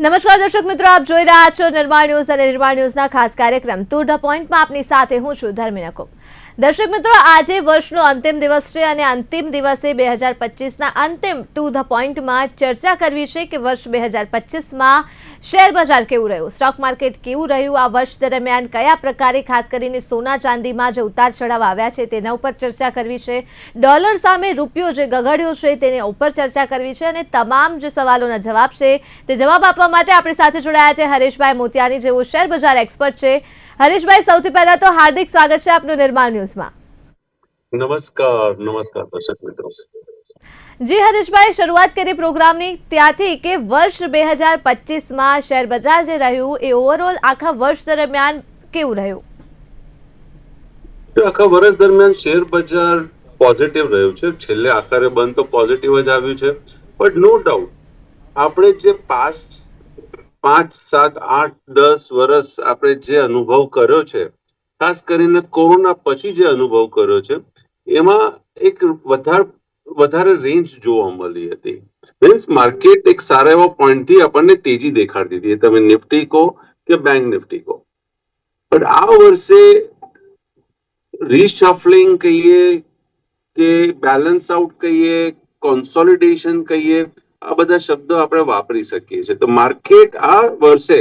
નમસ્કાર દર્શક મિત્રો, આપ જોઈ રહ્યા છો નિર્માણ ન્યૂઝ અને નિર્માણ ન્યૂઝના ખાસ કાર્યક્રમ. ટુ ધ પોઈન્ટમાં આપની સાથે હું છું ધર્મિના દર્શક મિત્રો, આજે વર્ષનો અંતિમ દિવસ છે અને અંતિમ દિવસે બે હજાર પચીસના અંતિમ ટુ ધ પોઈન્ટમાં ચર્ચા કરવી છે કે વર્ષ બે હજાર પચીસમાં શેર બજાર કેવું રહ્યું? સ્ટોક માર્કેટ કેવું રહ્યું? આ વર્ષ દરમિયાન કયા પ્રકારે, ખાસ કરીને સોના ચાંદીમાં જે ઉતાર ચઢાવ આવ્યા છે, તેના ઉપર ચર્ચા કરવી છે. ડોલર સામે રૂપિયો જે ગગડ્યો છે, તેના ઉપર ચર્ચા કરવી છે અને તમામ જે સવાલોના જવાબ છે, તે જવાબ આપવા માટે આપણી સાથે જોડાયા છે હરેશભાઈ મોતિયાની, જેઓ શેર બજાર એક્સપર્ટ છે. હરેશભાઈ, સૌથી પહેલા તો હાર્દિક સ્વાગત છે આપનું નિર્માણ ન્યૂઝમાં. નમસ્કાર નમસ્કાર દર્શક મિત્રો. જી હરેશભાઈ, શરૂઆત કરી પ્રોગ્રામની. ત્યાંથી કે વર્ષ બે હજાર પચીસમાં શેર બજાર જે રહ્યું, એ ઓવરઓલ આખા વર્ષ દરમિયાન કેવું રહ્યું? આખા વર્ષ દરમિયાન શેર બજાર પોઝિટિવ રહ્યું છે. છેલ્લે આખરે બંધ તો પોઝિટિવ જ આવ્યું છે. બટ નો ડાઉટ આપણે જે પાસ્ટ પાંચ, સાત, આઠ, દસ વર્ષ આપણે જે અનુભવ કર્યો છે, ખાસ કરીને કોરોના પછી જે અનુભવ કર્યો છે, એમાં એક વધારે વધારે રેન્જ જોવા મળી હતી. મીન્સ માર્કેટ એક સારા એવા પોઈન્ટથી આપણને તેજી દેખાડતી હતી. તમે નિફ્ટી કહો કે બેંક નિફ્ટી કહો. પણ આ વર્ષે રીશફલિંગ કહીએ કે બેલેન્સ આઉટ કહીએ કોન્સોલિડેશન કહીએ, આ બધા શબ્દો આપણે વાપરી શકીએ છીએ. તો માર્કેટ આ વર્ષે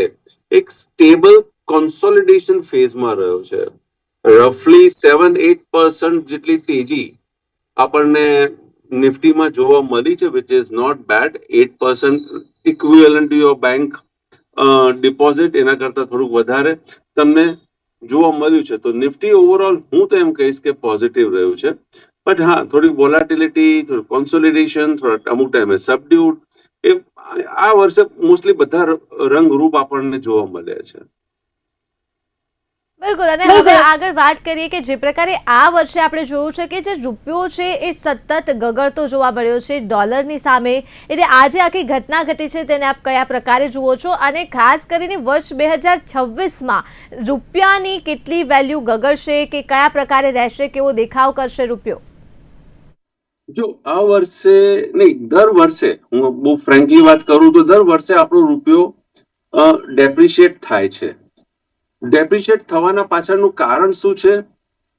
એક સ્ટેબલ કોન્સોલિડેશન ફેઝમાં રહ્યો છે. રફલી સેવન એટ પર્સન્ટ જેટલી તેજી આપણને નિફ્ટીમાં જોવા મળી છે which is not bad at percent equivalent to your bank deposit એના કરતા થોડુંક વધારે. તમને જોવા મળ્યું છે, તો નિફ્ટી ઓવરઓલ હું તો એમ કહીશ કે પોઝિટિવ રહ્યું છે. બટ હા, થોડીક વોલાટિલિટી થોડું કોન્સોલિડેશન થોડા અમુક ટાઈમે સબડ્યુડ એ, આ વર્ષે મોસ્ટલી બધા રંગરૂપ આપણને જોવા મળ્યા છે. બિલકુલ અને હવે આગળ વાત કરીએ કે જે પ્રકારે આ વર્ષે આપણે જોયું છે કે જે રૂપિયો છે એ સતત ગગડતો જોવા મળ્યો છે ડોલરની સામે. એટલે આજે આખી ઘટના ઘટી છે તેને આપ કયા પ્રકારે જુઓ છો? અને ખાસ કરીને વર્ષ બે હજાર છવ્વીસમાં રૂપિયાની કેટલી વેલ્યુ ગગડશે કે કયા પ્રકારે રહેશે કેવો દેખાવ કરશે રૂપિયો? જો આ વર્ષે નહીં દર વર્ષે હું બહુ ફ્રેન્કલી વાત કરું તો દર વર્ષે આપણો રૂપિયો ડેપ્રિશિએટ થાય છે. ડેપ્રિશિએટ થવાના પાછળનું કારણ શું છે?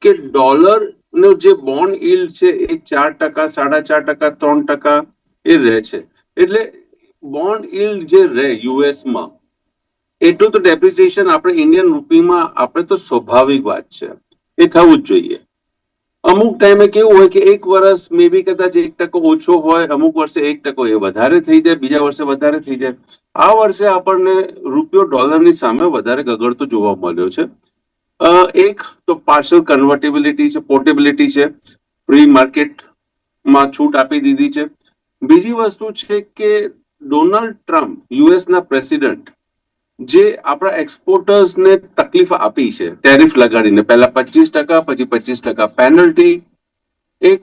કે ડોલર નો જે બોન્ડ ઇલ્ડ છે એ ચાર ટકા, સાડા ચાર ટકા, ત્રણ ટકા એ રહે છે. એટલે બોન્ડ ઇલ્ડ જે રહે યુએસમાં એટલું તો ડેપ્રિસિએશન આપણે ઇન્ડિયન રૂપીમાં આપણે તો સ્વાભાવિક વાત છે. એ થવું જ જોઈએ. અમુક ટાઈમે કેવું હોય કે એક વર્ષ મે બી કદાચ એક ટકો ઓછો હોય, અમુક વર્ષે એક ટકો એ વધારે થઈ જાય, બીજા વર્ષે વધારે થઈ જાય. આ વર્ષે આપણને રૂપિયો ડોલરની સામે વધારે ગગડતો જોવા મળ્યો છે. એક તો પાર્શલ કન્વર્ટેબિલિટી છે પોર્ટેબિલિટી છે ફ્રી માર્કેટમાં છૂટ આપી દીધી છે. બીજી વસ્તુ છે કે ડોનાલ્ડ ટ્રમ્પ યુએસના પ્રેસિડન્ટ જે આપણા એક્સપોર્ટર્સને તકલીફ આપી છે ટેરિફ લગાડીને, પહેલા પચીસ ટકા, પછી પચીસ ટકા પેનલ્ટી એક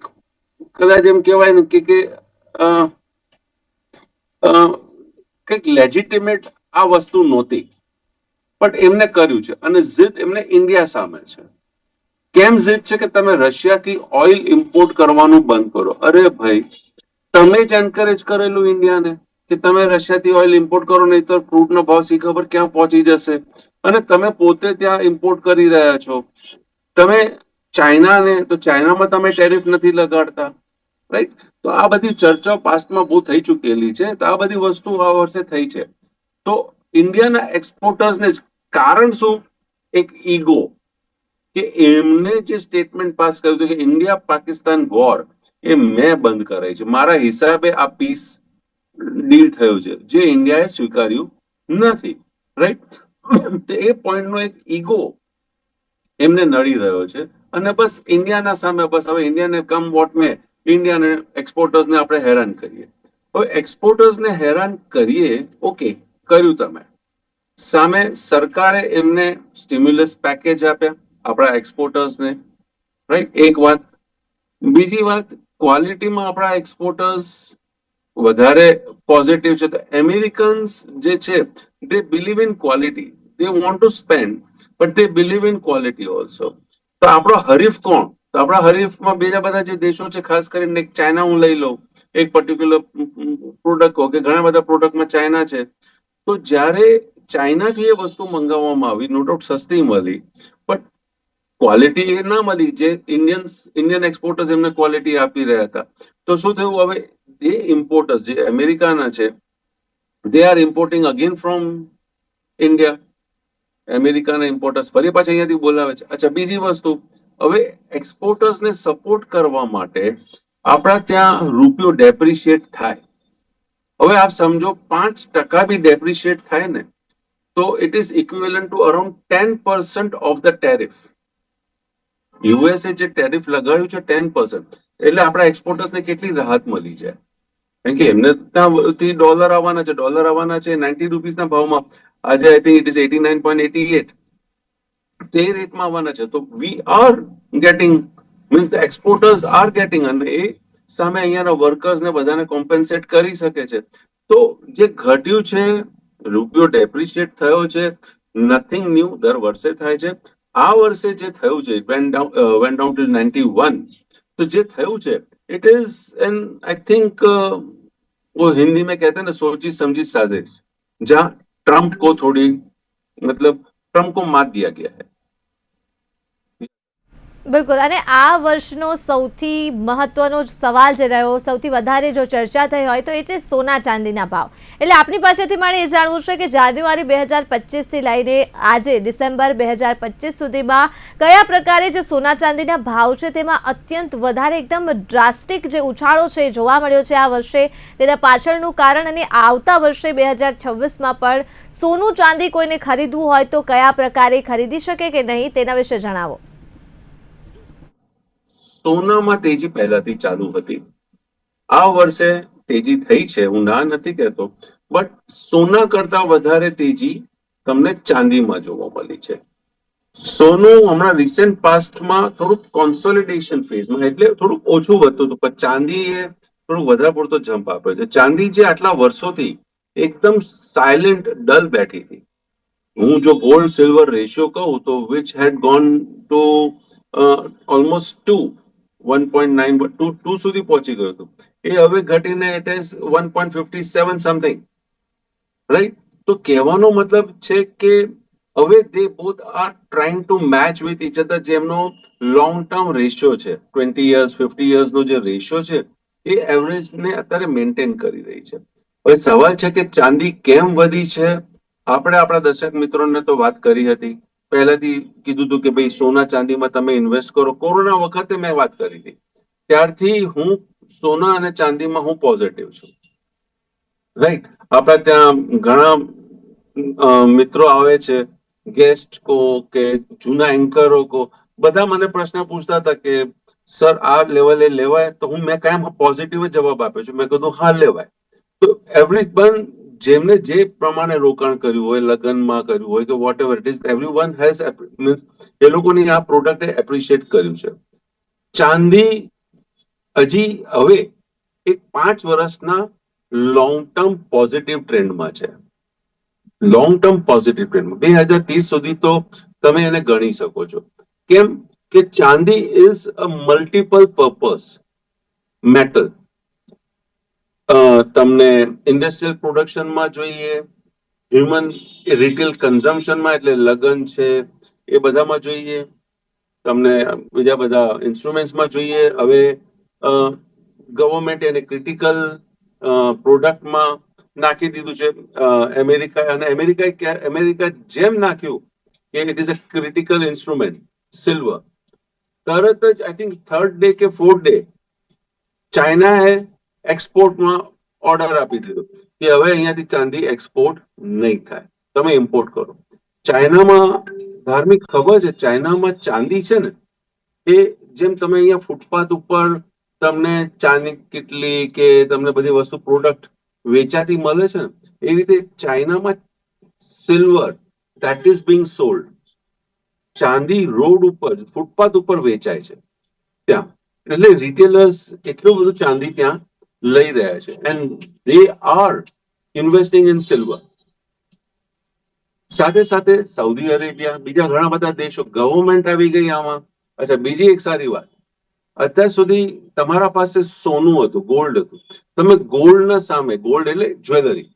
કદાચ એમ કહેવાય ને કે કંઈક લેજિટિમેટ આ વસ્તુ નહોતી. પણ એમને કર્યું છે અને જીદ એમને ઇન્ડિયા સામે છે. કેમ જીદ છે કે તમે રશિયાથી ઓઇલ ઇમ્પોર્ટ કરવાનું બંધ કરો? અરે ભાઈ, તમે જ એન્કરેજ કરેલું ઇન્ડિયાને કે તમે રશિયાથી ઓઇલ ઇમ્પોર્ટ કરો નહીં તો ક્રૂડનો ભાવ સી ખબર ક્યાં પહોંચી જશે? અને તમે પોતે ત્યાં ઇમ્પોર્ટ કરી રહ્યા છો. તમે ચાઇનાને, તો ચાઇનામાં તમે ટેરિફ નથી લગાડતા રાઈટ તો આ બધી ચર્ચા પાસ્ટમાં બહુ થઈ ચૂકેલી છે. તો આ બધી વસ્તુ આ વર્ષે થઈ છે. તો ઇન્ડિયાના એક્સપોર્ટર્સને કારણ શું? એક ઈગો કે એમને જે સ્ટેટમેન્ટ પાસ કર્યું હતું કે ઇન્ડિયા પાકિસ્તાન વોર એ મેં બંધ કરાઈ છે. મારા હિસાબે આ પીસ ડીલ થયું છે. જે ઇન્ડિયાએ સ્વીકાર્યું નથી રાઈટ તો એ પોઈન્ટનો એક ઈગો એમને નડી રહ્યો છે. અને બસ ઇન્ડિયાના સામે, બસ હવે ઇન્ડિયાને કમ વોટ મેં ઇન્ડિયાને એક્સપોર્ટર્સને આપણે હેરાન કરીએ. હવે એક્સપોર્ટર્સને હેરાન કરીએ ઓકે કર્યું તમે. સામે સરકારે એમને સ્ટિમ્યુલસ પેકેજ આપ્યા, આપણા એક્સપોર્ટર્સને રાઈટ એક વાત. બીજી વાત ક્વોલિટીમાં આપણા એક્સપોર્ટર્સ વધારે પોઝિટિવ છે. તો અમેરિકન્સ જે છે they believe in quality they want to spend but they believe in quality also તો આપણો હરીફ કોણ? તો આપણા હરીફમાં બીજા બધા જે દેશો છે, ખાસ કરીને ચાઇના હું લઈ લઉં. એક પર્ટિક્યુલર પ્રોડક્ટ કહો કે ઘણા બધા પ્રોડક્ટમાં ચાઇના છે. તો જ્યારે ચાઇનાથી એ વસ્તુ મંગાવવામાં આવી નો ડાઉટ સસ્તી મળી બટ ક્વોલિટી એ ના મળી. જે ઇન્ડિયન ઇન્ડિયન એક્સપોર્ટર્સ એમને ક્વોલિટી આપી રહ્યા હતા. તો શું થયું? હવે એ ઇમ્પોર્ટર્સ જે અમેરિકાના છે they are importing again from India અમેરિકાના ઇમ્પોર્ટર્સ ફરી પાછા અહીંયાથી બોલાવે છે. અચ્છા, બીજી વસ્તુ. હવે એક્સપોર્ટર્સને સપોર્ટ કરવા માટે આપણા ત્યાં રૂપિયો ડેપ્રિશિએટ થાય. હવે આપ સમજો, પાંચ ટકા બી ડેપ્રિશિએટ થાય ને, તો it is equivalent to around ten percent of the tariff USA જે ટેરિફ લગાડ્યું છે ટેન પર્સન્ટ એટલે આપણા એક્સપોર્ટર્સને કેટલી રાહત મળી જાય કારણ કે એમને ત્યાંથી ડોલર આવવાના છે ડોલર આવવાના છે નાઇન્ટી રૂપીસના ભાવમાં. આજે I think it is eighty nine point eighty eight તે રેટમાં આવવાના છે. તો we are getting means the exporters are getting અને એ સામે અહીંયાના વર્કર્સને બધાને કોમ્પેન્સેટ કરી શકે છે. તો જે ઘટ્યું છે, રૂપિયો ડેપ્રિશિએટ થયો છે નથિંગ ન્યુ દર વર્ષે થાય છે. આ વર્ષે જે થયું છે went down went down till ninety one तो જે થયું છે it is an I think वो हिंदी में कहते हैं ना सोची समझी साजिश जहां ट्रम्प को थोड़ी मतलब ट्रम्प को मात दिया गया है બિલકુલ. અને આ વર્ષનો સૌથી મહત્વનો સવાલ જે રહ્યો, સૌથી વધારે જો ચર્ચા થઈ હોય તો એ છે સોના ચાંદીના ભાવ. એટલે આપની પાસેથી મારે એ જાણવું છે કે જાન્યુઆરી બે હજાર પચીસથી લઈને આજે ડિસેમ્બર બે હજાર પચીસ સુધીમાં કયા પ્રકારે જે સોના ચાંદીના ભાવ છે તેમાં અત્યંત વધારે એકદમ ડ્રાસ્ટિક જે ઉછાળો છે જોવા મળ્યો છે આ વર્ષે. તેના પાછળનું કારણ અને આવતા વર્ષે બે હજાર છવ્વીસમાં પણ સોનું ચાંદી કોઈને ખરીદવું હોય તો કયા પ્રકારે ખરીદી શકે કે નહીં તેના વિશે જણાવો. સોનામાં તેજી પહેલાથી ચાલુ હતી. આ વર્ષે તેજી થઈ છે, હું ના નથી કહેતો. બટ સોના કરતા વધારે તેજી તમને ચાંદીમાં જોવા મળી છે. સોનું હમણાં રિસેન્ટ પાસ્ટમાં થોડુંક કોન્સોલિડેશન ફેઝમાં એટલે થોડુંક ઓછું વધતું હતું, પણ ચાંદીએ થોડુંક વધારે પૂરતો જમ્પ આપ્યો છે. ચાંદી જે આટલા વર્ષોથી એકદમ સાયલેન્ટ ડલ બેઠી હતી. હું જો ગોલ્ડ સિલ્વર રેશિયો કહું તો which had gone to almost to one point nine two two સુધી પહોંચી ગયું હતું. એ હવે ઘટીને it is one point fifty seven something right તો કહેવાનો મતલબ છે કે હવે they both are trying to match with each other જેમનો લોંગ ટર્મ રેશિયો છે. ટ્વેન્ટી યર્સ ફિફ્ટી યર્સનો જે રેશિયો છે, એ એવરેજને અત્યારે મેન્ટેન કરી રહી છે. હવે સવાલ છે કે ચાંદી કેમ વધી છે? આપણે આપણા દર્શક મિત્રોને તો વાત કરી હતી. પહેલાથી કીધું હતું કે ભાઈ સોના ચાંદીમાં તમે ઇન્વેસ્ટ કરો. કોરોના વખતે મેં વાત કરી ત્યારથી હું સોના અને ચાંદીમાં હું પોઝિટિવ છું. રાઈટ આપણા ત્યાં ઘણા મિત્રો આવે છે ગેસ્ટ કો કે જૂના એન્કરો કો. બધા મને પ્રશ્ન પૂછતા હતા કે સર આ લેવલે લેવાય? તો હું, મેં કાયમ પોઝિટિવ જવાબ આપ્યો છું. મેં કીધું, હા, લેવાય. તો એવરી વન જેમને જે પ્રમાણે રોકાણ કર્યું હોય, લગ્નમાં કર્યું હોય કે whatever it is every one has means એ લોકોની આ પ્રોડક્ટે એપ્રિશિએટ કર્યું છે. ચાંદી હજી હવે એક પાંચ વર્ષના લોંગ ટર્મ પોઝિટિવ ટ્રેન્ડમાં છે. લોંગ ટર્મ પોઝિટિવ ટ્રેન્ડમાં બે હજાર ત્રીસ સુધી તો તમે એને ગણી શકો છો. કેમ કે ચાંદી is a multiple purpose metal તમને ઇન્ડસ્ટ્રીયલ પ્રોડક્શનમાં જોઈએ હ્યુમન રિટેલ કન્ઝમ્પશનમાં એટલે લગન છે, એ બધામાં જોઈએ. તમને બીજા બધા ઇન્સ્ટ્રુમેન્ટ્સમાં જોઈએ. હવે ગવર્મેન્ટ એને ક્રિટિકલ પ્રોડક્ટમાં નાખી દીધું છે. અમેરિકા અને અમેરિકા અમેરિકા જેમ નાખ્યું કે it is a critical instrument silver તરત જ આઈ થિંક થર્ડ ડે કે ફોર્થ ડે ચાઇનાએ એક્સપોર્ટમાં ઓર્ડર આપી દીધો. કે હવે અહીંયાથી ચાંદી એક્સપોર્ટ નહીં થાય. તમે ઇમ્પોર્ટ કરો. ચાઇનામાં ધાર્મિક ખબર છે, ચાઇનામાં ચાંદી છે ને, એ જેમ તમે અહીંયા ફૂટપાથ ઉપર તમને ચાની કેટલી કે તમને બધી વસ્તુ પ્રોડક્ટ વેચાતી મળે છે ને, એ રીતે ચાઇનામાં silver that is being sold ચાંદી રોડ ઉપર, ફૂટપાથ ઉપર વેચાય છે. ત્યાં. એટલે રિટેલર્સ એટલું બધું ચાંદી ત્યાં લઈ રહ્યા છે. And they are investing in silver સાથે સાથે સાઉદી અરેબિયા બીજા ઘણા બધા દેશો ગવર્મેન્ટ આવી ગઈ આમાં. અચ્છા, બીજી એક સારી વાત. અત્યાર સુધી તમારા પાસે સોનું હતું ગોલ્ડ હતું. તમે ગોલ્ડના સામે ગોલ્ડ એટલે જ્વેલરી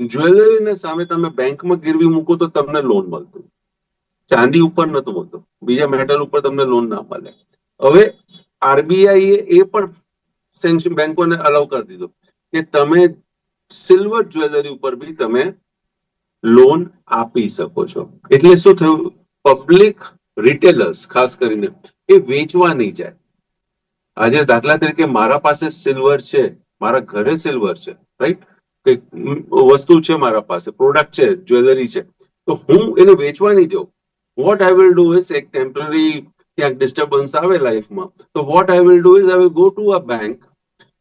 જ્વેલરીને સામે તમે બેંકમાં ગીરવી મૂકો તો તમને લોન મળતું. ચાંદી ઉપર નતું મળતું. બીજા મેટલ ઉપર તમને લોન ના મળે. હવે આરબીઆઈ એ પણ સેન્ક્શન બેંકોને અલાઉ કરી દીધો. કે તમે સિલ્વર જ્વેલરી ઉપર બી તમે લોન આપી શકો છો. એટલે શું થયું? પબ્લિક રિટેલર્સ ખાસ કરીને, એ વેચવા નહીં જાય. આજે દાખલા તરીકે મારા પાસે સિલ્વર છે, મારા ઘરે સિલ્વર છે રાઈટ કંઈક વસ્તુ છે મારા પાસે પ્રોડક્ટ છે જ્વેલરી છે. તો હું એને વેચવા નહીં જાઉં. What I will do is એક ટેમ્પરરી ક્યાંક ડિસ્ટર્બન્સ આવે લાઈફમાં તો what I will do is I will go to a bank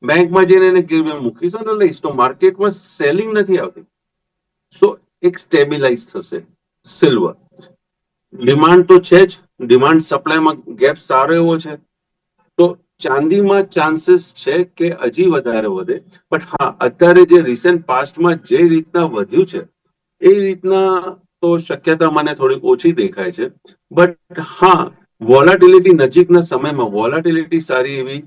બેંકમાં જઈને એને ગીરવે મૂકીશ અને લઈશ. તો માર્કેટમાં સેલિંગ નથી આવતી. સો એક સ્ટેબિલાઇઝ થશે. સિલ્વર ડિમાન્ડ તો છે જ. ડિમાન્ડ સપ્લાયમાં ગેપ સારો એવો છે. તો ચાંદીમાં ચાન્સીસ છે કે હજી વધારે વધે. બટ હા, અત્યારે જે રિસેન્ટ પાસ્ટમાં જે રીતના વધ્યું છે, એ રીતના તો શક્યતા મને થોડીક ઓછી દેખાય છે. બટ હા વોલાટિલિટી નજીકના સમયમાં વોલાટિલિટી સારી એવી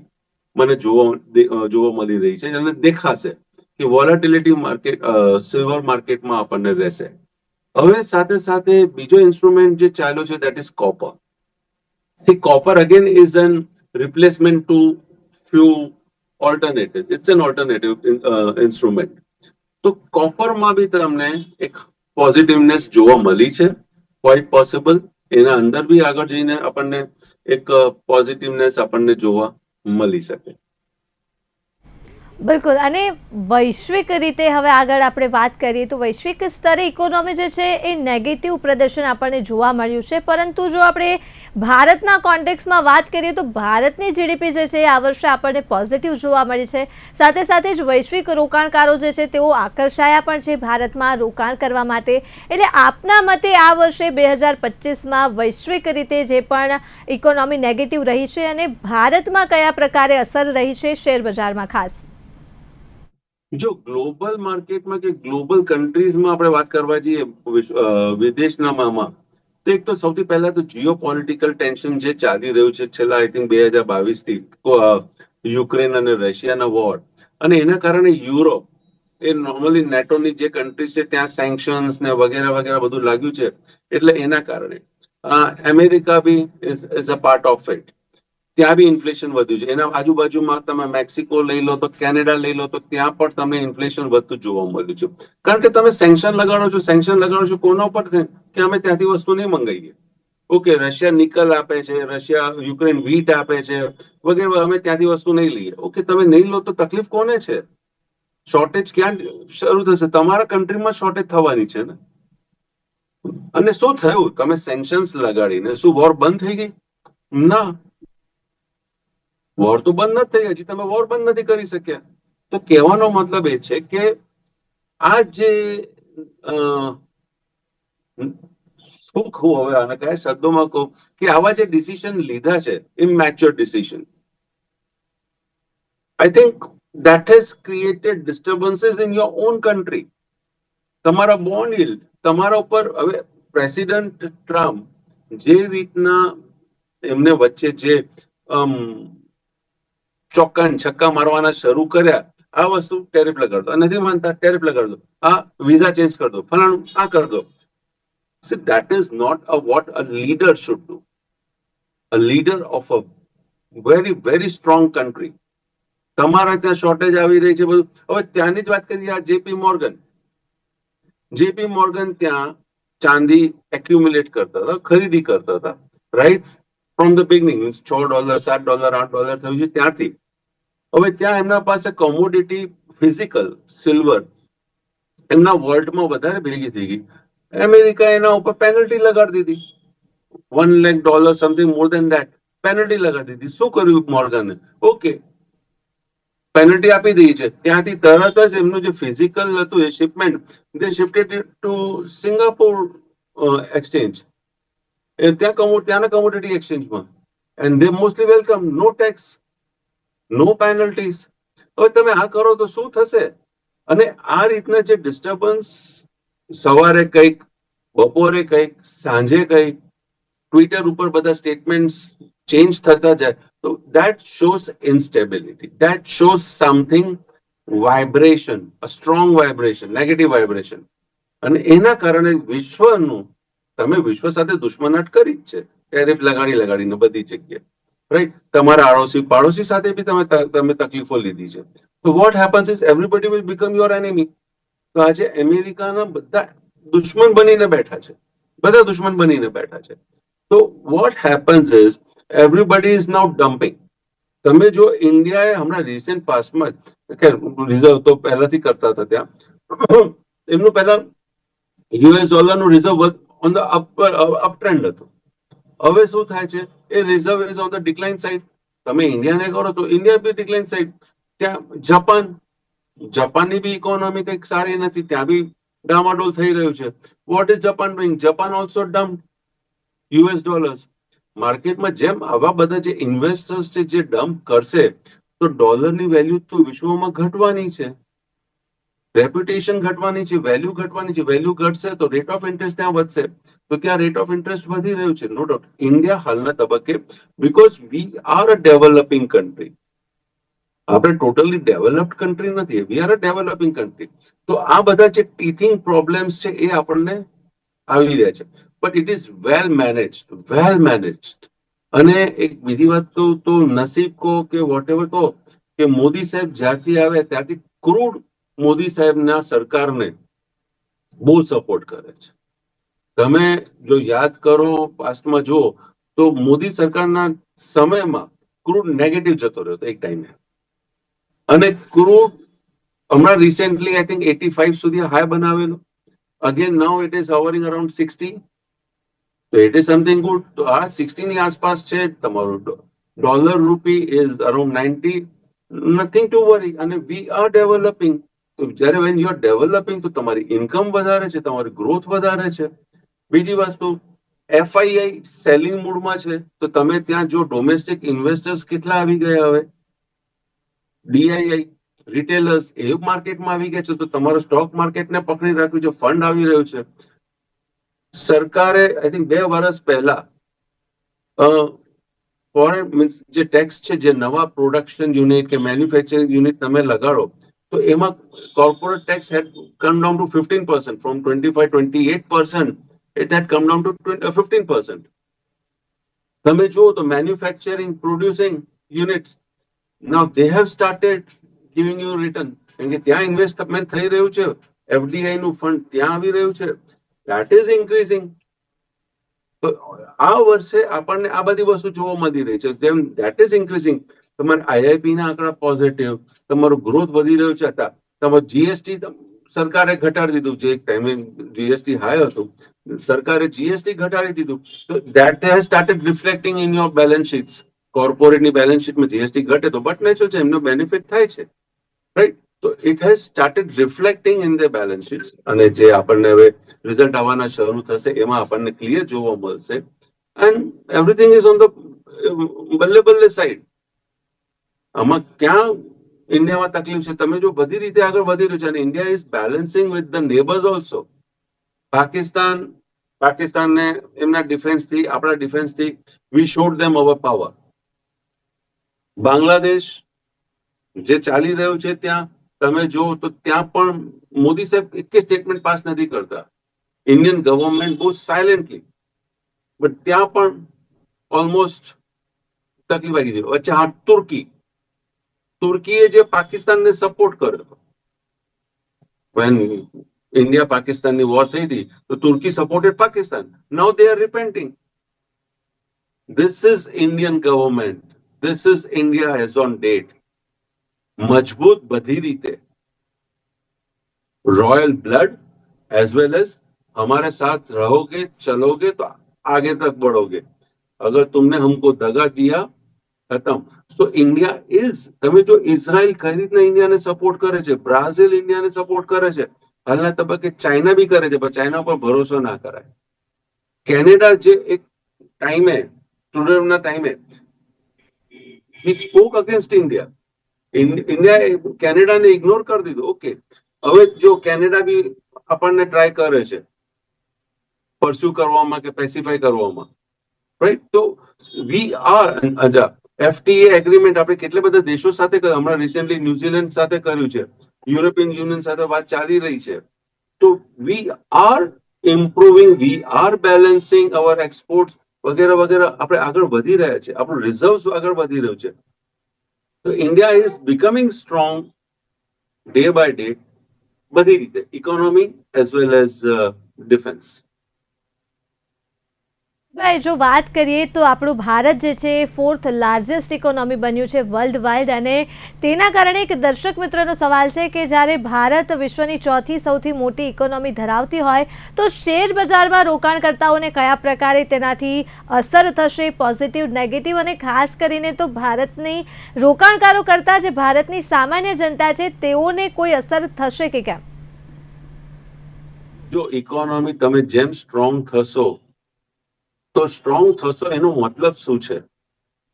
મને જોવા જોવા મળી રહી છે અને દેખાશે કે વોલાટિલિટી માર્કેટ સિલ્વર માર્કેટમાં આપણને રહેશે. હવે સાથે સાથે બીજો ઇન્સ્ટ્રુમેન્ટ જે ચાલ્યો છે that is copper see copper again is an replacement to few alternative it's an alternative instrument તો કોપરમાં બી તમને એક પોઝિટિવનેસ જોવા મળી છે. ક્વાઇટ પોસિબલ એના અંદર બી આગળ જઈને આપણને એક પોઝિટિવનેસ આપણને જોવા મળી શકે. બિલકુલ. અને વૈશ્વિક રીતે હવે આગળ આપણે વાત કરીએ તો વૈશ્વિક સ્તરે ઇકોનોમી જે છે એ નેગેટિવ પ્રદર્શન આપણને જોવા મળ્યું છે. પરંતુ જો આપણે ભારતના કોન્ટેક્સમાં વાત કરીએ તો ભારતની જીડીપી જે છે આ વર્ષે આપણને પોઝિટિવ જોવા મળી છે. સાથે સાથે જ વૈશ્વિક રોકાણકારો જે છે તેઓ આકર્ષાયા પણ છે ભારતમાં રોકાણ કરવા માટે. એટલે આપના મતે આ વર્ષે બે હજાર પચીસમાં વૈશ્વિક રીતે જે પણ ઇકોનોમી નેગેટિવ રહી છે અને ભારતમાં કયા પ્રકારે અસર રહી છે શેર બજારમાં ખાસ? જો ગ્લોબલ માર્કેટમાં કે ગ્લોબલ કન્ટ્રીઝમાં આપણે વાત કરવા જઈએ વિશ્વ- અ, વિદેશના મામાં તો એક તો સૌથી પહેલા તો જીઓ પોલિટિકલ ટેન્શન જે ચાલી રહ્યું છે છેલ્લા આઈ થિંક બે હજાર બાવીસથી યુક્રેન અને રશિયાના વોર અને એના કારણે યુરોપ એ નોર્મલી નેટોની જે કન્ટ્રીઝ છે ત્યાં સેન્કશન્સ ને વગેરે વગેરે બધું લાગ્યું છે. એટલે એના કારણે America B is a part of it ત્યાં બી ઇન્ફ્લેશન વધ્યું છે. એના આજુબાજુમાં તમે મેક્સિકો લઈ લો તો કેનેડા લઈ લો તો ત્યાં પણ તમને ઇન્ફ્લેશન વધતું જોવા મળ્યું છે. કારણ કે તમે સેન્કશન લગાડો છો સેન્કશન લગાડો છો કોના ઉપર કે અમે ત્યાંથી વસ્તુ નહીં મંગાવીએ. ઓકે, રશિયા નિકલ આપે છે, રશિયા યુક્રેન વીટ આપે છે, વગેરે, અમે ત્યાંથી વસ્તુ નહીં લઈએ. ઓકે, તમે નહીં લો તો તકલીફ કોને છે? શોર્ટેજ ક્યાં શરૂ થશે? તમારા કન્ટ્રીમાં શોર્ટેજ થવાની છે ને. અને શું થયું? તમે સેન્કશન્સ લગાડીને શું વોર બંધ થઈ ગઈ? ના. વોર તો બંધ નથી થઈ હજી તમે વોર બંધ નથી કરી શક્યા. તો કહેવાનો મતલબ એ છે કે આ જે સુખ હું હવે આને કયા શબ્દોમાં કહું કે આવા જે ડિસિઝન લીધા છે immature decision I think that has created disturbances in your own country તમારા બોન્ડ yield તમારા ઉપર હવે પ્રેસિડન્ટ ટ્રમ્પ જે રીતના એમને વચ્ચે જે અમ, ચોક્કા છક્કા મારવાના શરૂ કર્યા. આ વસ્તુ ટેરિફ લગાડ. દો નથી માનતા ટેરિફ લગાડ. દો આ વિઝા ચેન્જ કરી દો. ફલાણું આ કરી દો. See, that is not a, what a leader should do. A leader of a very, very strong. તમારા ત્યાં શોર્ટેજ આવી રહી છે બધું. હવે ત્યાંની જ વાત કરીએ આ જેપી મોર્ગન જેપી મોર્ગન ત્યાં ચાંદી એક્યુમ્યુલેટ કરતા હતા ખરીદી કરતા હતા. રાઈટ ફ્રોમ ધ બિગનિંગ છ ડોલર સાત ડોલર આઠ ડોલર થયું છે ત્યાંથી. હવે ત્યાં એમના પાસે કોમોડિટી ફિઝિકલ સિલ્વર એમના વર્લ્ડમાં વધારે ભેગી થઈ ગઈ. અમેરિકા એના ઉપર પેનલ્ટી લગાડી દીધી. One lakh dollar something more than that penalty લગાડી દીધી. શું કર્યું મોર્ગને? ઓકે. પેનલ્ટી આપી દઈ છે. ત્યાંથી તરત જ એમનું જે ફિઝિકલ હતું એ shipment they shifted to Singapore exchange ત્યાં કમો ત્યાંના commodity એક્સચેન્જમાં and they mostly welcome no tax no penalties હવે તમે આ કરો તો શું થશે? અને આ રીતના જે ડિસ્ટર્બન્સ સવારે કંઈક, બપોરે કંઈક, સાંજે કંઈક ટ્વિટર ઉપર બધા સ્ટેટમેન્ટ્સ ચેન્જ થતા જાય, તો that shows instability that shows something vibration strong vibration negative vibration અને એના કારણે વિશ્વનું, તમે વિશ્વ સાથે દુશ્મનાટ કરી જ છે. ટેરિફ લગાડી લગાડીને બધી જગ્યાએ. રાઈટ તમારા આડોશી પાડોશી સાથે બી તમે તમે તકલીફો લીધી છે. તો what happens is everybody will become your enemy તો આજે અમેરિકાના બધા દુશ્મન બનીને બેઠા છે. બધા દુશ્મન બનીને બેઠા છે. તો what happens is everybody is now dumping તમે જો ઇન્ડિયાએ હમણાં રિસેન્ટ પાસ્ટમાં ખેર રિઝર્વ તો પહેલાથી કરતા હતા ત્યાં. એમનું પહેલા યુએસ ડોલરનું reserve on the up up હતું. હવે શું થાય છે? એ reserve is on the decline side તમે ઇન્ડિયાને કરો તો ઇન્ડિયા બી ડિક્લાઇન સાઇડ ત્યાં જાપાન, જાપાનની બી ઇકોનોમી કંઈક સારી નથી. ત્યાં બી ડામાડોલ થઈ રહ્યું છે. What is Japan doing Japan also dump US dollars માર્કેટમાં જેમ આવા બધા જે ઇન્વેસ્ટર્સ છે જે ડમ્પ કરશે, તો ડોલરની વેલ્યુ તો વિશ્વમાં ઘટવાની છે. રેપ્યુટેશન ઘટવાની છે વેલ્યુ ઘટવાની છે વેલ્યુ ઘટશે તો રેટ ઓફ ઇન્ટરેસ્ટ ત્યાં વધશે. તો ત્યાં રેટ ઓફ ઇન્ટરેસ્ટ વધી રહ્યું છે નો ડાઉટ ઇન્ડિયા હાલના તબક્કે because we are a developing country આપણે ટોટલી ડેવલપ્ડ કન્ટ્રી નથી we are a developing country તો આ બધા જે ટીથિંગ પ્રોબ્લેમ્સ છે, એ આપણને આવી રહ્યા છે. But it is well managed well managed અને એક બીજી વાત કહું તો નસીબ કહો કે વોટ એવર કહો, કે મોદી સાહેબ જ્યાંથી આવે ત્યાંથી ક્રૂડ મોદી સાહેબના સરકારને બહુ સપોર્ટ કરે છે. તમે જો યાદ કરો પાસ્ટમાં જુઓ, તો મોદી સરકારના સમયમાં ક્રૂડ નેગેટિવ જતો રહ્યો હતો એક ટાઈમે અને ક્રૂડ હમણાં recently I think eighty five સુધી હાઈ બનાવેલો. Again now it is hovering around sixty તો ઇટ ઇઝ સમથિંગ ગુડ તો આ સિક્સટીની આસપાસ છે, તમારું dollar rupee is around ninety nothing to worry અને વી આર ડેવલપિંગ તો જ્યારે વેન યુ આર ડેવલપિંગ તો તમારી ઇન્કમ વધારે છે, તમારી ગ્રોથ વધારે છે. બીજી વસ્તુ એફઆઈઆઈ સેલિંગ મૂડમાં છે, તો તમે ત્યાં જો ડોમેસ્ટિક ઇન્વેસ્ટર્સ કેટલા આવી ગયા હવે? ડીઆઈઆઈ રિટેલર્સ એ માર્કેટમાં આવી ગયા છે, તો તમારો સ્ટોક માર્કેટને પકડી રાખ્યું છે ફંડ આવી રહ્યું છે. સરકારે આઈ થિંક બે વર્ષ પહેલા ફોરેન મીન્સ જે ટેક્સ છે, જે નવા પ્રોડક્શન યુનિટ કે મેન્યુફેક્ચરિંગ યુનિટ તમે લગાડો તો એમાં corporate tax had come down to fifteen percent from twenty five twenty eight percent it had come down to fifteen percent તમે જુઓ તો manufacturing producing units now they have started giving you return કેમ કે ત્યાં investment થઈ રહ્યું છે. FDI નું ફંડ ત્યાં આવી રહ્યું છે. દેટ ઇઝ ઇન્ક્રીઝિંગ આ વર્ષે આપણને આ બધી વસ્તુ જોવા મળી રહી છે. જેમ દેટ ઇઝ ઇન્ક્રીઝિંગ તમારા આઈઆઈપી ના આંકડા પોઝિટિવ તમારો ગ્રોથ વધી રહ્યો છે હતા તમારું જીએસટી સરકારે ઘટાડી દીધું જે એક ટાઈમે જીએસટી હાઈ હતું. સરકારે જીએસટી ઘટાડી દીધું. તો that has started reflecting in your balance sheets કોર્પોરેટની balance શીટમાં જીએસટી ઘટે તો બટ નેચરલ છે, એમનો બેનિફિટ થાય છે. રાઈટ તો it has started reflecting in the balance sheets અને જે આપણને હવે રિઝલ્ટ આવવાના શરૂ થશે, એમાં આપણને ક્લિયર જોવા મળશે. And everything is on the બલ્લે બલ્લે સાઈડ આમાં ક્યાં ઇન્ડિયામાં તકલીફ છે? તમે જો બધી રીતે આગળ વધી રહ્યું છે અને India is balancing with the neighbours also Pakistan, પાકિસ્તાનને એમના ડિફેન્સથી આપણા ડિફેન્સથી we showed them our power Bangladesh જે ચાલી રહ્યું છે ત્યાં, તમે જો તો ત્યાં પણ મોદી સાહેબ એક સ્ટેટમેન્ટ પાસ નથી કરતા. ઇન્ડિયન ગવર્મેન્ટ બહુ સાયલેન્ટલી બટ ત્યાં પણ ઓલમોસ્ટ તકલીફ આવી ગઈ વચ્ચે હા તુર્કી. તુર્કીએ જે પાકિસ્તાનને સપોર્ટ કર્યો હતો when ઇન્ડિયા પાકિસ્તાનની વોર થઈ હતી તો Turkey supported Pakistan now they are repenting this is Indian government this is India has on date મજબૂત બધી રીતે royal blood as well as हमारे साथ रहोगे चलोगे तो आगे तक बढ़ोगे अगर तुमने हमको दगा दिया ખતમ. સો ઇન્ડિયા ઇઝ તમે જો ઇઝરાયલ કઈ રીતના ઇન્ડિયાને સપોર્ટ કરે છે? બ્રાઝિલ ઇન્ડિયાને સપોર્ટ કરે છે? હાલના તબક્કે ચાઇના બી કરે છે, પણ ચાઇના પર ભરોસો ના કરાય. કેનેડા જે એક ટાઈમે ટુડરના ટાઈમે he spoke against India India કેનેડાને ignore કરી દીધું. ઓકે હવે જો કેનેડા બી આપણને ટ્રાય કરે છે પરસ્યુ કરવામાં કે પેસિફાઈ કરવામાં. રાઈટ તો વી આર અજા એફટીએ એગ્રીમેન્ટ આપણે કેટલા બધા દેશો સાથે? હમણાં રિસેન્ટલી ન્યુઝીલેન્ડ સાથે કર્યું છે. યુરોપિયન યુનિયન સાથે વાત ચાલી રહી છે. તો we are improving we are balancing our export વગેરે વગેરે આપણે આગળ વધી રહ્યા છે. આપણું રિઝર્વ આગળ વધી રહ્યું છે. તો India is becoming strong day by day બધી રીતે economy as well as defence ભાઈ, જો વાત કરીએ તો આપણું ભારત જે છે ફોર્થ લાર્જેસ્ટ ઇકોનોમી બન્યું છે વર્લ્ડ વાઇડ અને તેના કારણે એક દર્શક મિત્રનો સવાલ છે કે જ્યારે ભારત વિશ્વની ચોથી સૌથી મોટી ઇકોનોમી ધરાવતી હોય, તો શેર બજારમાં રોકાણકર્તાઓને કયા પ્રકારે તેનાથી અસર થશે પોઝિટિવ નેગેટિવ અને ખાસ કરીને તો ભારતની રોકાણકારો કરતાં જે ભારતની સામાન્ય જનતા છે, તેઓને કોઈ અસર થશે કે કેમ? જો ઇકોનોમી તમે જેમ સ્ટ્રોંગ થશો તો સ્ટ્રોંગ થશો એનો મતલબ શું છે?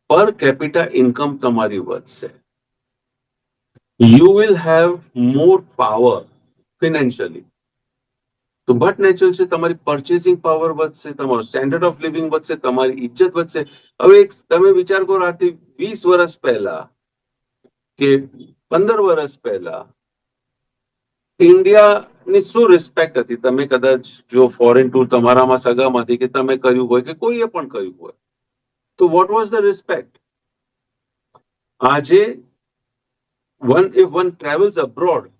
પર કેપિટા ઇન્કમ તમારી વધશે. You will have more power financially તો બટ નેચરલ છે, તમારી પર્ચેસિંગ પાવર વધશે, તમારો સ્ટેન્ડર્ડ ઓફ લિવિંગ વધશે, તમારી ઇજ્જત વધશે. હવે તમે વિચાર કરો, આથી વીસ વર્ષ પહેલા કે પંદર વર્ષ પહેલા ઇન્ડિયાની શું રિસ્પેક્ટ હતી? તમે કદાચ જો ફોરેન ટૂર તમારામાં સગામાંથી કે તમે કર્યું હોય કે કોઈએ પણ કર્યું હોય. તો વોટ વોઝ ધ રિસ્પેક્ટ આજે one if one travels abroad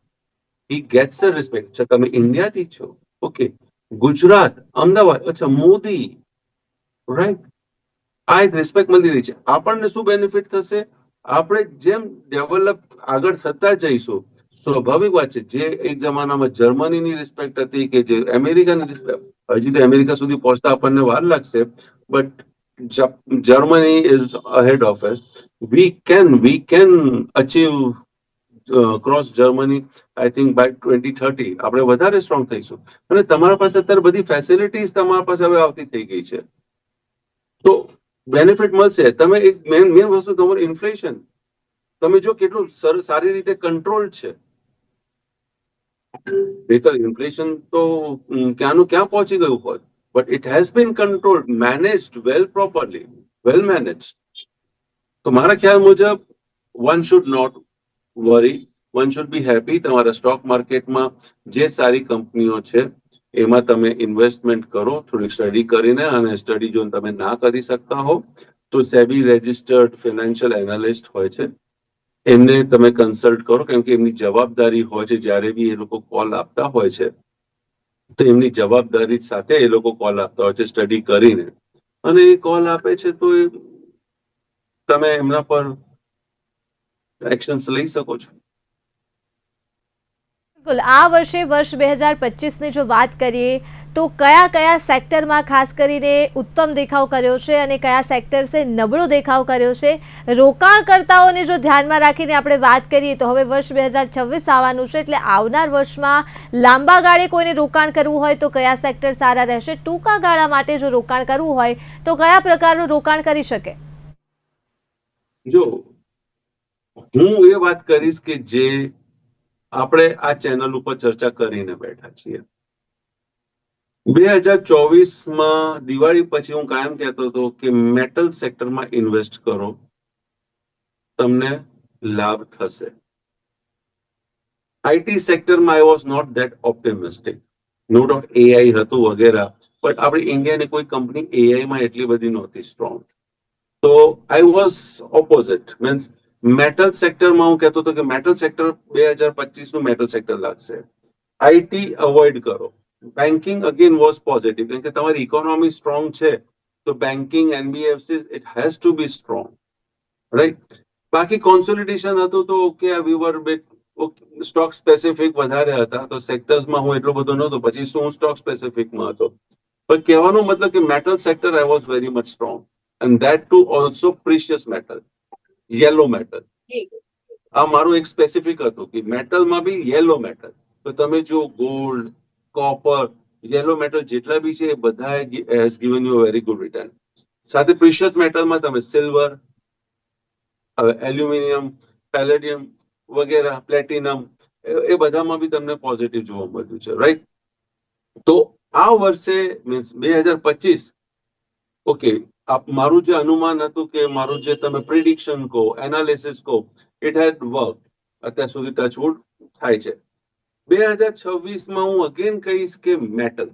he gets a respect છે તમે ઇન્ડિયાથી છો? ઓકે ગુજરાત, અમદાવાદ, અચ્છા, મોદી. રાઈટ આ એક રિસ્પેક્ટ મળી રહી છે. આપણને શું બેનિફિટ થશે? આપણે જેમ ડેવલપ આગળ થતા જઈશું, સ્વાભાવિક વાત છે, જે એક જમાનામાં જર્મનીની રિસ્પેક્ટ હતી કે જે અમેરિકાની રિસ્પેક્ટ હજી તો અમેરિકા સુધી પહોંચતા આપણને વાર લાગશે but Germany is ahead of as we can we can achieve cross Germany I think by twenty thirty આપણે વધારે સ્ટ્રોંગ થઈશું. અને તમારા પાસે અત્યારે બધી ફેસિલિટીઝ તમારા પાસે હવે આવતી થઈ ગઈ છે. તો બેનિફિટ મળશે. તમે એક મેન મેન વસ્તુ તમારું ઇન્ફ્લેશન તમે જો કેટલું સર- રીતે કંટ્રોલ છે. નહીતર ઇન્ફ્લેશન તો ક્યાંનું ક્યાં પહોંચી ગયું હોત but it has been control managed well properly well manage તો મારા ખ્યાલ મુજબ one should not worry one should be happy તમારા સ્ટોક માર્કેટમાં જે સારી કંપનીઓ છે એમાં તમે ઇન્વેસ્ટમેન્ટ કરો થોડી સ્ટડી કરીને અને સ્ટડી જો તમે ના કરી શકતા હો, તો સેબી રેજિસ્ટર્ડ ફિનાન્શિયલ એનાલિસ્ટ હોય છે. એમને તમે કન્સલ્ટ કરો, કેમ કે એમની જવાબદારી હોય છે, જ્યારે બી એ લોકો કોલ આપતા હોય છે, તો એમની જવાબદારી સાથે એ લોકો કોલ આપતા હોય છે સ્ટડી કરીને. અને એ કોલ આપે છે તો તમે એમના પર એક્શન્સ લઈ શકો છો. બિલકુલ. આ વર્ષે વર્ષ બે હજાર પચીસની જો વાત કરીએ, તો કયા કયા સેક્ટરમાં ખાસ કરીને ઉત્તમ દેખાવ કર્યો છે અને કયા સેક્ટર્સે નબળો દેખાવ કર્યો છે, રોકાણકર્તાઓને જો ધ્યાનમાં રાખીને આપણે વાત કરીએ, તો હવે વર્ષ બે હજાર છવ્વીસ આવવાનું છે, એટલે આવનાર વર્ષમાં લાંબા ગાળે કોઈને રોકાણ કરવું હોય તો કયા સેક્ટર સારા રહેશે, ટૂંકા ગાળા માટે જો રોકાણ કરવું હોય, તો કયા પ્રકારનું રોકાણ કરી શકે? જો, હું એ વાત કરીશ કે જે આપણે આ ચેનલ ઉપર ચર્ચા કરીને બેઠા છીએ. બે હજાર ચોવીસમાં દિવાળી પછી હું કાયમ કહેતો હતો કે મેટલ સેક્ટરમાં ઇન્વેસ્ટ કરો, તમને લાભ થશે. આઈટી સેક્ટરમાં I was not that optimistic no doubt AI હતું વગેરે બટ આપણી ઇન્ડિયાની કોઈ કંપની એઆઈમાં એટલી બધી નહોતી સ્ટ્રોંગ તો I was opposite means metal સેક્ટરમાં હું કહેતો હતો કે મેટલ સેક્ટર બે હજાર પચીસનું મેટલ સેક્ટર લાગશે આઈટી અવોઇડ કરો. બેન્કિંગ અગેન વોઝ પોઝિટિવ કેમ કે તમારી ઇકોનોમી સ્ટ્રોંગ છે, તો banking NBFC it has to be strong right બાકી કોન્સોલિડેશન હતું તો okay we were bet stock specific વધારે હતા, તો સેક્ટર્સમાં હું એટલો બધો નહોતો. પછી શું હું સ્ટોક સ્પેસિફિકમાં હતો? પણ કહેવાનો મતલબ કે metal sector I was very much strong and that too also precious metal yellow metal આ મારું એક સ્પેસિફિક હતું કે મેટલમાં બી યેલો મેટલ તો તમે જો ગોલ્ડ કોપર યેલો મેટલ જેટલા બી છે એ બધા has given you very good return સાથે પ્રિશિયસ મેટલમાં તમે સિલ્વર એલ્યુમિનિયમ પેલેડિયમ વગેરે પ્લેટિનમ એ બધામાં બી તમને પોઝિટિવ જોવા મળ્યું છે રાઈટ તો આ વર્ષે મીન્સ બે હજાર પચીસ ઓકે મારું જે અનુમાન હતું કે મારું જે તમે પ્રિડિક્શન કહો એનાલિસિસ કહો ઇટ હેડ વર્ક અત્યાર સુધી ટચવુડ થાય છે. બે હજાર છવ્વીસમાં હું અગેન કહીશ કે મેટલ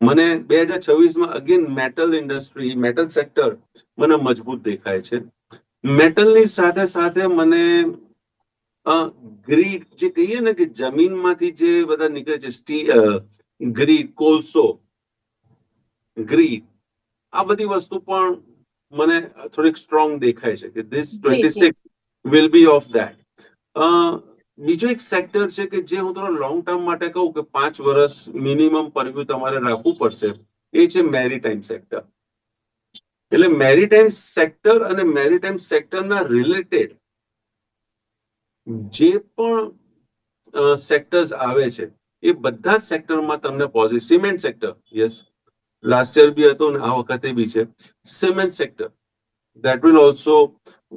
મને બે હજાર છવ્વીસમાં again metal industry metal sector મને મજબૂત દેખાય છે. મેટલની સાથે સાથે મને ગ્રીડ જે કહીએ ને કે જમીનમાંથી જે બધા નીકળે છે સ્ટી ગ્રીડ કોલસો ગ્રીડ આ બધી વસ્તુ પણ મને થોડીક સ્ટ્રોંગ દેખાય છે કે this twenty six will be of that બીજો એક સેક્ટર છે કે જે હું થોડો લોંગ ટર્મ માટે કહું કે પાંચ વર્ષ મિનિમમ પરવ્યુ તમારે રાખવું પડશે એ છે મેરીટાઈમ સેક્ટર એટલે મેરીટાઈમ સેક્ટર અને મેરીટાઈમ સેક્ટરના રિલેટેડ જે પણ સેક્ટર્સ આવે છે એ બધા સેક્ટરમાં તમને positive cement sector yes last year બી હતો ને આ વખતે બી છે cement sector that will also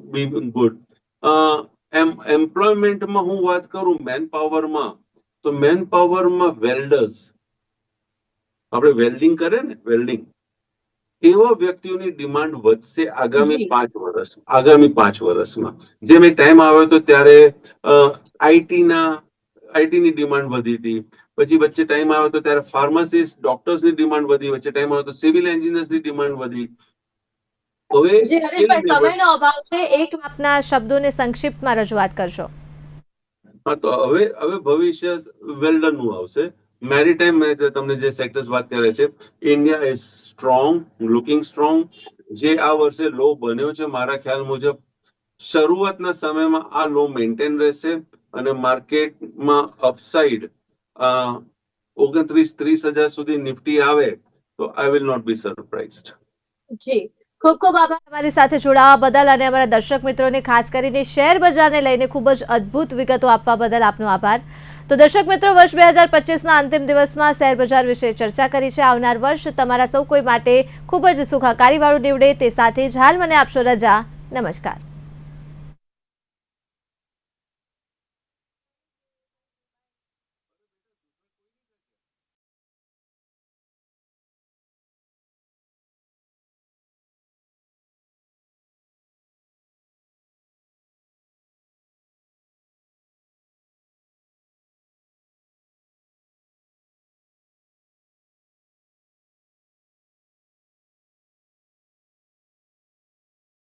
be good એમ એમ્પ્લોયમેન્ટમાં હું વાત કરું મેન પાવરમાં તો મેન પાવરમાં વેલ્ડર્સ આપણે વેલ્ડિંગ કરે ને વેલ્ડિંગ એવા વ્યક્તિઓની ડિમાન્ડ વધશે આગામી પાંચ વર્ષ આગામી પાંચ વર્ષમાં જે મેં ટાઈમ આવ્યો તો ત્યારે આઈટી ના આઈટી ની ડિમાન્ડ વધી હતી પછી વચ્ચે ટાઈમ આવ્યો તો ત્યારે ફાર્માસિસ્ટ ડોક્ટર્સની ડિમાન્ડ વધી વચ્ચે ટાઈમ આવ્યો તો સિવિલ એન્જિનિયર્સની ડિમાન્ડ વધી. હવે જી હરીશભાઈ સમયનો અભાવ છે. એક આપના શબ્દોને સંક્ષિપ્તમાં રજૂઆત કરશો. હા તો હવે હવે ભવિષ્ય વેલ્ડનનું આવશે. મેરીટાઈમ તમને જે સેક્ટર્સ વાત કરે છે India is strong looking strong જે આ વર્ષે લો બન્યો છે મારા ખ્યાલ મુજબ શરૂઆતના સમયમાં આ લો મેન્ટેન રહેશે અને માર્કેટમાં અપસાઇડ ઓગણત્રીસ ત્રીસ હજાર સુધી નિફ્ટી આવે તો I will not be surprised ji. ખૂબ ખૂબ આભાર અમારી સાથે જોડાવા બદલ અને અમારા દર્શક મિત્રોને, ખાસ કરીને શેર બજારને લઈને ખૂબ જ અદ્ભુત વિગતો આપવા બદલ આપનો આભાર. તો દર્શક મિત્રો, વર્ષ બે હજાર પચીસના અંતિમ દિવસમાં શેર બજાર વિશે ચર્ચા કરી છે. આવનાર વર્ષ તમારા સૌ કોઈ માટે ખૂબ જ સુખાકારીવાળું નીવડે. તે સાથે જ હાલ મને આપશો રજા. નમસ્કાર.